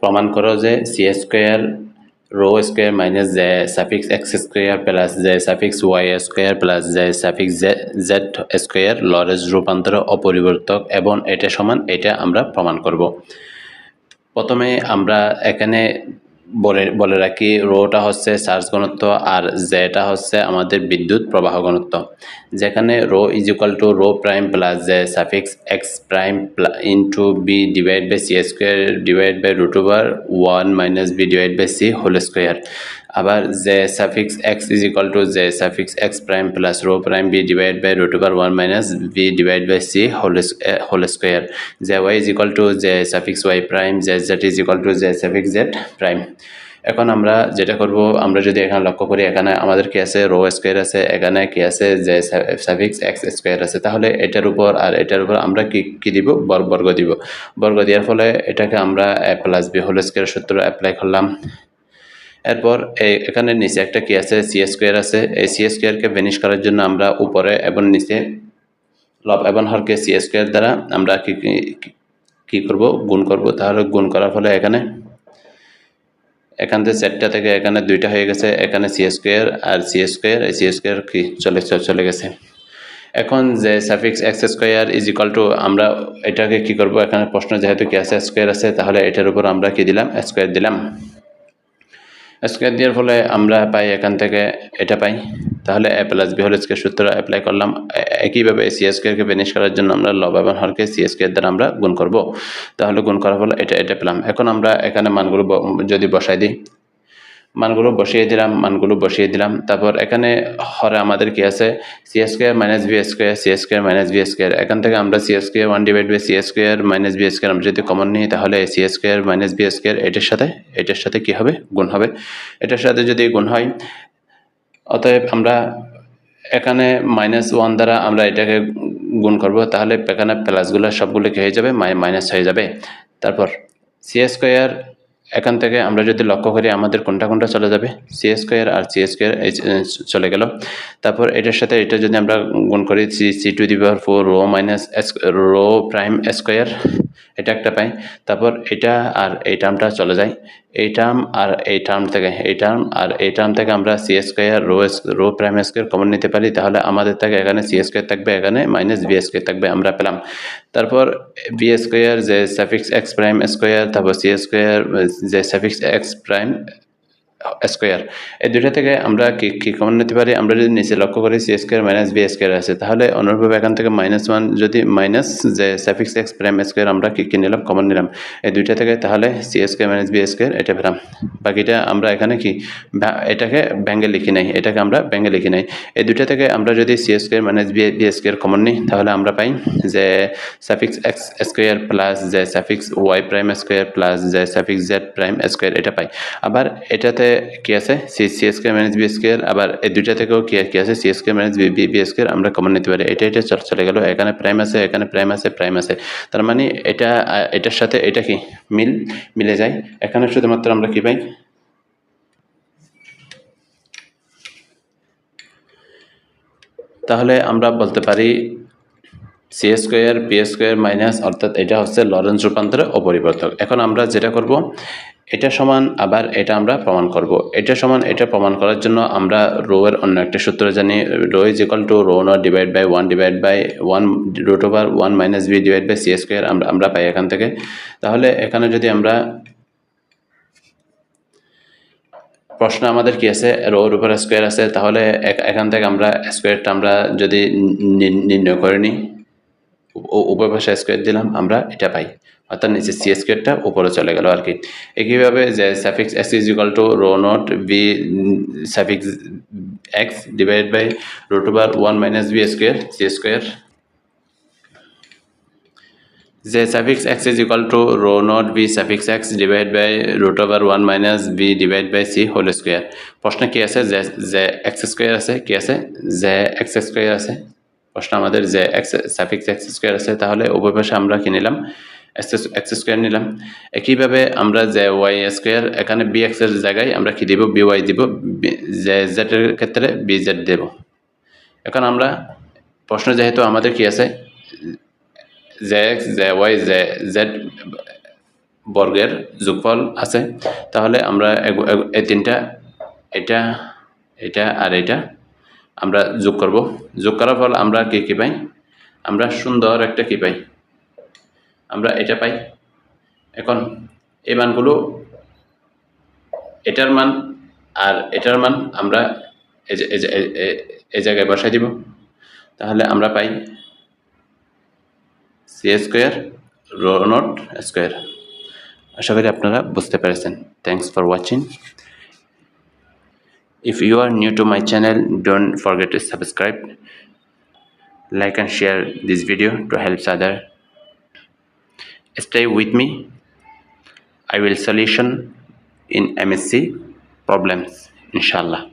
প্রমাণ করো যে C square rho square minus J suffix X square plus J suffix Y square plus J suffix Z square Lorentz রূপান্তর অপরিবর্তক এবং এটা সমান, এটা আমরা প্রমাণ করব প্রথমে আমরা এখানে বলে বলে রাখি, রোটা হচ্ছে চার্জ ঘনত্ব আর জেটা হচ্ছে আমাদের বিদ্যুৎ প্রবাহ ঘনত্ব। যেখানে rho is equal to rho prime plus J suffix X prime into B divide by C square divide by root over one minus B divide by C whole square আবার J suffix X is equal to J suffix X prime plus rho prime B divide by root over one minus B divide by C whole whole square J Y is equal to J suffix Y prime J Z is equal to J suffix Z prime এখন আমরা যেটা করব, আমরা যদি এখানে লক্ষ্য করি, এখানে আমাদের কি আছে রো স্কোয়ার আছে, এখানে কি আছে? যে সাফিক্স এক্স স্কোয়ার আছে। তাহলে এটার উপর আর এটার উপর আমরা কি কি দিব? বর্গ দিব। বর্গ দেওয়ার ফলে এটাকে আমরা A plus B whole square সূত্র অ্যাপ্লাই করলাম। এরপর এখানে নিচে একটা কি আছে সি স্কোয়ার আছে। এই সি স্কোয়ারকে ভেনিশ করার জন্য আমরা উপরে এবং নিচে লব এবং হরকে সি স্কোয়ার দ্বারা আমরা কি কি করব, গুণ করব। তাহলে গুণ করার ফলে এখানে, এখান থেকে চারটা থেকে এখানে দুইটা হয়ে গেছে, এখানে সি স্কোয়ার আর সি স্কোয়ার এই সি স্কোয়ার কি চলে চলে গেছে। এখন J suffix X square is equal to আমরা এটাকে কি করব? এখানে প্রশ্ন যেহেতু কি আছে স্কোয়ার আছে, তাহলে এটার উপর আমরা কি দিলাম? স্কোয়ার দিলাম। স্কোয়ার দেওয়ার ফলে আমরা পাই, এখান থেকে এটা পাই। তাহলে A plus B whole square সূত্র অ্যাপ্লাই করলাম। একইভাবে সি স্কোয়ারকে বেনিশ করার জন্য আমরা লব এবং হরকে সি স্কোয়ার দ্বারা আমরা গুণ করব। তাহলে গুণ করার ফলে এটা এটা পেলাম। এখন আমরা এখানে মানগুলো যদি বসাই দিই মানগুলো বসিয়ে দিলাম, মানগুলো বসিয়ে দিলাম। তারপর এখানে হরে আমাদের কি আছে? C square minus B square C square minus B square এখান থেকে আমরা C square one divide by C square minus B square আমরা যদি কমন নিই, তাহলে C square minus B square এটার সাথে এটার সাথে কি হবে? গুণ হবে। এটার সাথে যদি গুণ হয়, অতএব আমরা এখানে মাইনাস ওয়ান দ্বারা আমরা এটাকে গুণ করব, তাহলে এখানে প্লাসগুলো সবগুলো কি হয়ে যাবে? মাইনাস হয়ে যাবে। তারপর সি স্কোয়ার এখান থেকে আমরা যদি লক্ষ্য করি আমাদের কোনটা কোনটা চলে যাবে? সি স্কোয়ার আর সি স্কোয়ার চলে গেল। তারপর এটার সাথে এটা যদি আমরা গুণ করি C C to the power four rho minus S rho prime square এটা একটা পাই। তারপর এটা আর এই টার্মটা চলে যায়। এই টার্ম আর এই টার্ম থেকে, এই টার্ম আর এই টার্ম থেকে আমরা C square rho S rho prime square common নিতে পারি। তাহলে আমাদের থেকে এখানে সি স্কোয়ার থাকবে, এখানে মাইনাস বি স্কোয়ার থাকবে আমরা পেলাম। তারপর B square J suffix X prime square তারপর C square J suffix X prime square এই দুইটা থেকে আমরা কি কি কমন নিতে পারি? আমরা যদি নিচে লক্ষ্য করি C square minus B square আছে। তাহলে অনুরূপভাবে এখান থেকে মাইনাস ওয়ান যদি মাইনাস যে সাফিক্স এক্স প্রাইম স্কোয়ার আমরা কি কি নিলাম? কমন নিলাম। এই দুইটা থেকে তাহলে C square minus B square এটা পেলাম। বাকিটা আমরা এখানে কি এটাকে ব্যাঙ্গে লিখি নাই। এটাকে আমরা ব্যাঙ্গে লিখি নাই। এই দুইটা থেকে আমরা যদি C square minus B B square common নিই, তাহলে আমরা পাই যে suffix X square plus J suffix Y prime square plus J suffix Z prime square এটা পাই। আবার এটাতে কি আছে? C C square minus B square আবার এই দুইটা থেকেও কি কি আছে? C square minus B B B square আমরা কমন নিতে পারি। এটা এটা চলে গেল। এখানে প্রাইম আছে, এখানে প্রাইম আছে প্রাইম আছে। তার মানে এটা, এটার সাথে এটা কি? মিল, মিলে যায়। এখানে শুধুমাত্র আমরা কি পাই? তাহলে আমরা বলতে পারি C square P square minus অর্থাৎ এটা হচ্ছে লরেন্স রূপান্তরের অপরিবর্তক। এখন আমরা যেটা করব এটা সমান, আবার এটা আমরা প্রমাণ করব। এটা সমান, এটা প্রমাণ করার জন্য আমরা রো এর অন্য একটা সূত্র জানি। Rho is equal to rho naught divide by one divide by one root over one minus B divide by C square আমরা আমরা পাই এখান থেকে। তাহলে এখানে যদি আমরা প্রশ্ন আমাদের কি আছে? রোর উপর স্কোয়ার আছে। তাহলে এখান থেকে আমরা স্কোয়ারটা আমরা যদি নির্ণয় করে নিই। উপর পাশে স্কোয়ার দিলাম, আমরা এটা পাই। অর্থাৎ নিচে সি স্কোয়ারটা উপরে চলে গেল আর কি। একইভাবে J suffix X is equal to rho naught B suffix X divide by root over one minus B square C square J suffix X is equal to rho naught B suffix X divide by root over one minus B divide by C whole square প্রশ্ন কি আছে? যে যে x square আছে, কি আছে? যে x square আছে। প্রশ্ন আমাদের যে এক্স সাফিক্স এক্স স্কোয়ার আছে, তাহলে উভয় পাশে আমরা কি নিলাম? এক্স স্কোয়ার নিলাম। একইভাবে আমরা যে ওয়াই স্কোয়ার, এখানে বি এক্সের জায়গায় আমরা কি দিব? বি ওয়াই দিব। যে জেডের ক্ষেত্রে বি জেড দেব। এখন আমরা, প্রশ্ন যেহেতু আমাদের কি আছে? J X J Y J Z বর্গের যোগফল আছে। তাহলে আমরা এই তিনটা, এটা এটা আর এটা আমরা যোগ করব। যোগ করার ফল আমরা কি কি পাই? আমরা সুন্দর একটা কি পাই। আমরা এটা পাই। এখন এই মানগুলো এটার মান আর এটার মান আমরা এই জায়গায় বসাই দিব। তাহলে আমরা পাই C square rho naught square. আশা করি আপনারা বুঝতে পেরেছেন। Thanks for watching If you are new to my channel, don't forget to subscribe, like and share this video to help other. Stay with me. I will solution in MSc problems, inshallah.